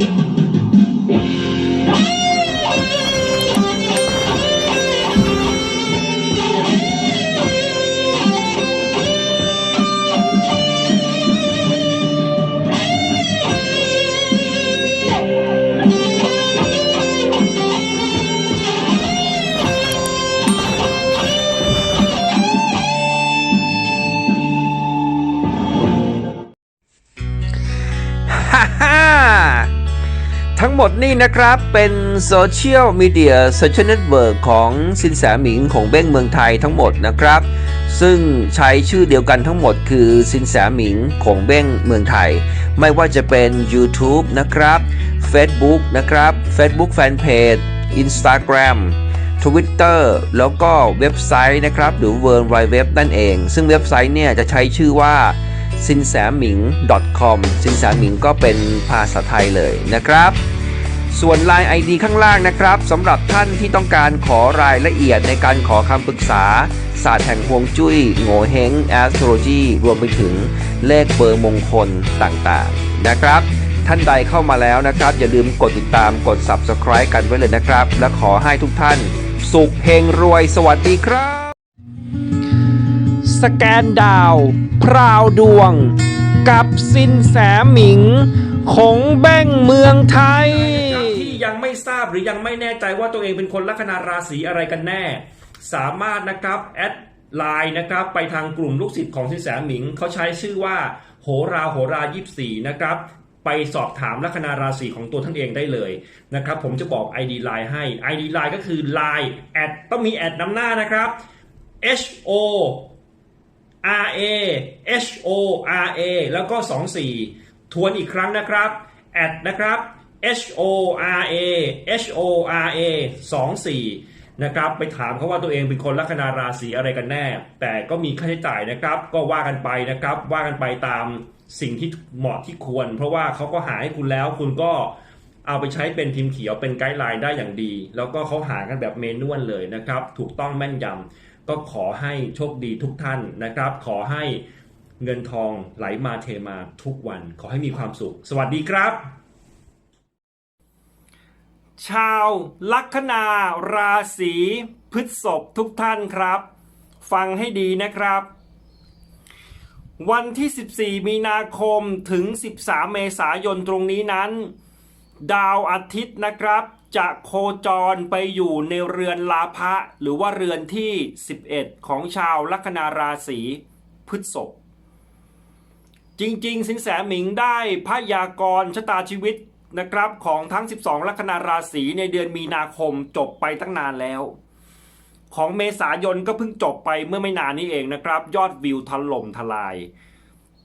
ฮ่ งหมดนี่นะครับ เป็นโซเชียลมีเดียโซเชียลเน็ตเวิร์กของสินแสหมิงของเบ้งเมืองไทยทั้งหมดนะครับ ซึ่งใช้ชื่อเดียวกันทั้งหมดคือสินแสหมิงของเบ้งเมืองไทย ไม่ว่าจะเป็น YouTube นะครับ Facebook นะครับ Facebook Fanpage Instagram Twitter แล้วก็เว็บไซต์นะครับ หรือ w w w นั่นเอง ซึ่งเว็บไซต์เนี่ยจะใช้ชื่อว่าสินแสหมิง .com สินแสหมิงก็เป็นภาษาไทยเลยนะครับ ส่วน Line ID ข้างล่างนะครับสำหรับท่านที่ต้องการขอรายละเอียดในการขอคำปรึกษา ศาสตร์แห่งฮวงจุ้ยโง่เฮง astrology รวมไปถึงเลขเบอร์มงคลต่างๆ นะครับ ท่านใดเข้ามาแล้วนะครับ อย่าลืมกดติดตามกด subscribe กันไว้เลยนะครับ และขอให้ทุกท่าน สุขเฮงรวยสวัสดีครับ สแกนดาวพราวดวง กับสินแสหมิง ของแบ้งเมืองไทย หรือยังไม่แน่ใจว่าตัวเองเป็นคนลัคนาราศีอะไรกันแน่ สามารถนะครับแอดไลน์นะครับไปทางกลุ่มลูกศิษย์ของสินแสหมิงเขาใช้ชื่อว่าโหราโหรายิบสี่นะครับไปสอบถามลัคนาราศีของตัวท่านเองได้เลยนะครับผมจะบอก ID ไลน์ให้ ID ไลน์ก็คือ Line แอดต้องมีแอดนำหน้านะครับ H O R A H O R A แล้วก็ 24 ทวนอีกครั้งนะครับแอดนะครับ H O R A H O R A 24นะครับไปถามเขาว่าตัวเองเป็นคนลัคนาราศีอะไรกันแน่ แต่ก็มีค่าใช้จ่ายนะครับ ก็ว่ากันไปนะครับ ว่ากันไปตามสิ่งที่เหมาะที่ควร เพราะว่าเขาก็หาให้คุณแล้วคุณก็เอาไปใช้เป็นพิมพ์เขียวเป็นไกด์ไลน์ได้อย่างดี แล้วก็เขาหากันแบบเมนวลเลยนะครับ ถูกต้องแม่นยำก็ขอให้โชคดีทุกท่านนะครับ ขอให้เงินทองไหลมาเทมาทุกวัน ขอให้มีความสุข สวัสดีครับ ชาวลัคนาราศีพฤษภทุกท่านครับ ฟังให้ดีนะครับ วันที่ 14 มีนาคมถึง 13 เมษายนตรงนี้นั้น ดาวอาทิตย์นะครับ จะโคจรไปอยู่ในเรือนลาภะหรือว่าเรือนที่ 11 ของชาวลัคนาราศีพฤษภจริง ๆ สินแสหมิงได้พยากรณ์ชะตาชีวิต นะครับของทั้ง 12 ลัคนาราศีในเดือนมีนาคมจบไปตั้งนานแล้ว ของเมษายนก็เพิ่งจบไปเมื่อไม่นานนี้เองนะครับ ยอดวิวถล่มทลาย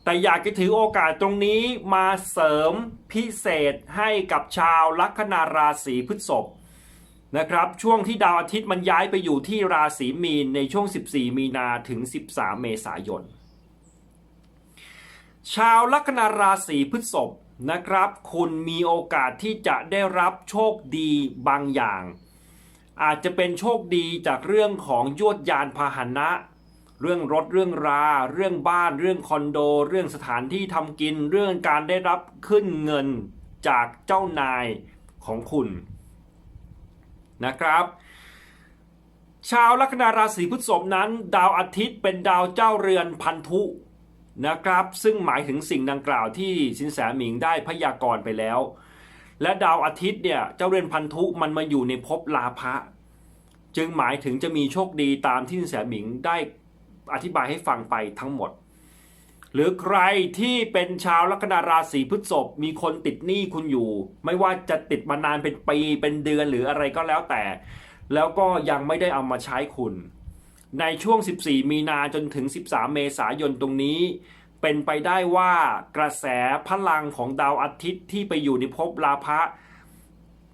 แต่อยากจะถือโอกาสตรงนี้มาเสริมพิเศษให้กับชาวลัคนาราศีพฤษภนะครับช่วงที่ดาวอาทิตย์มันย้ายไปอยู่ที่ราศีมีนในช่วง 14 มีนาถึง 13 เมษายน ชาวลัคนาราศีพฤษภ นะครับ คุณมีโอกาสที่จะได้รับโชคดีบางอย่าง อาจจะเป็นโชคดีจากเรื่องของยวดยานพาหนะ เรื่องรถเรื่องรา เรื่องบ้าน เรื่องคอนโด เรื่องสถานที่ทำกิน เรื่องการได้รับขึ้นเงินจากเจ้านายของคุณนะครับ ชาวลัคนาราศีพฤษภนั้น ดาวอาทิตย์เป็นดาวเจ้าเรือนพันธุ นะครับ ซึ่งหมายถึงสิ่งดังกล่าวที่สินแสหมิงได้พยากรณ์ไปแล้ว และดาวอาทิตย์เนี่ยเจ้าเรือนพันธุมันมาอยู่ในภพลาภะจึงหมายถึงจะมีโชคดีตามที่สินแสหมิงได้อธิบายให้ฟังไปทั้งหมด หรือใครที่เป็นชาวลัคนาราศีพฤษภมีคนติดหนี้คุณอยู่ ไม่ว่าจะติดมานานเป็นปีเป็นเดือนหรืออะไรก็แล้วแต่ แล้วก็ยังไม่ได้เอามาใช้คุณ ในช่วง 14 มีนาจนถึง 13 เมษายนตรงนี้ เป็นไปได้ว่ากระแสพลังของดาวอาทิตย์ที่ไปอยู่ในภพลาภะ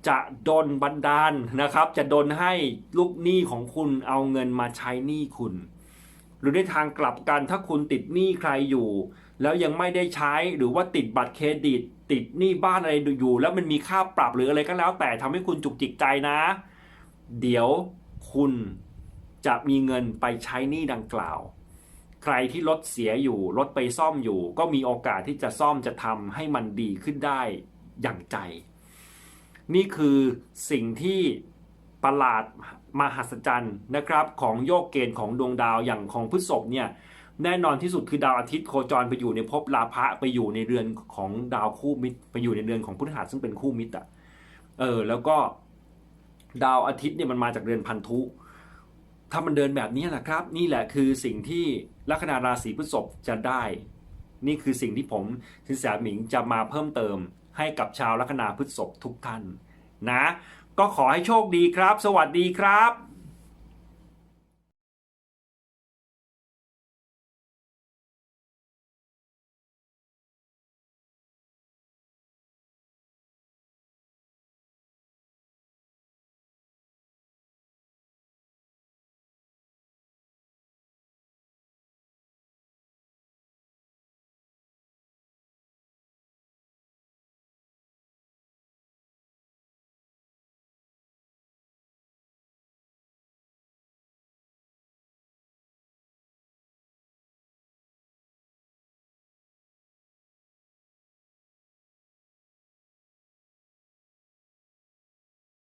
จะดนบันดาลนะครับ จะดนให้ลูกหนี้ของคุณเอาเงินมาใช้หนี้คุณ หรือในทางกลับกันถ้าคุณติดหนี้ใครอยู่ แล้วยังไม่ได้ใช้หรือว่าติดบัตรเครดิต ติดหนี้บ้านอะไรอยู่ แล้วมันมีค่าปรับหรืออะไรก็แล้ว แต่ทำให้คุณจุกจิกใจนะ เดี๋ยวคุณ จะมีเงินไปใช้หนี้ดังกล่าว ใครที่รถเสียอยู่รถไปซ่อมอยู่ ก็มีโอกาสที่จะซ่อมจะทำให้มันดีขึ้นได้อย่างใจ นี่คือสิ่งที่ประหลาดมหัศจรรย์นะครับ ของโยกเกณฑ์ของดวงดาวอย่างของพฤษภเนี่ยแน่นอนที่สุดคือดาวอาทิตย์โคจรไปอยู่ในภพลาภะไปอยู่ในเรือนของดาวคู่มิตร ไปอยู่ในเรือนของพฤหัสซึ่งเป็นคู่มิตรอะเออแล้วก็ดาวอาทิตย์เนี่ยมันมาจากเรือนพันธุ ถ้ามันเดินแบบนี้นะครับ นี่แหละคือสิ่งที่ลัคนาราศีพฤษภจะได้ นี่คือสิ่งที่ผมสินแสหมิงจะมาเพิ่มเติม ให้กับชาวลัคนาพฤษภทุกท่านนะ ก็ขอให้โชคดีครับ สวัสดีครับ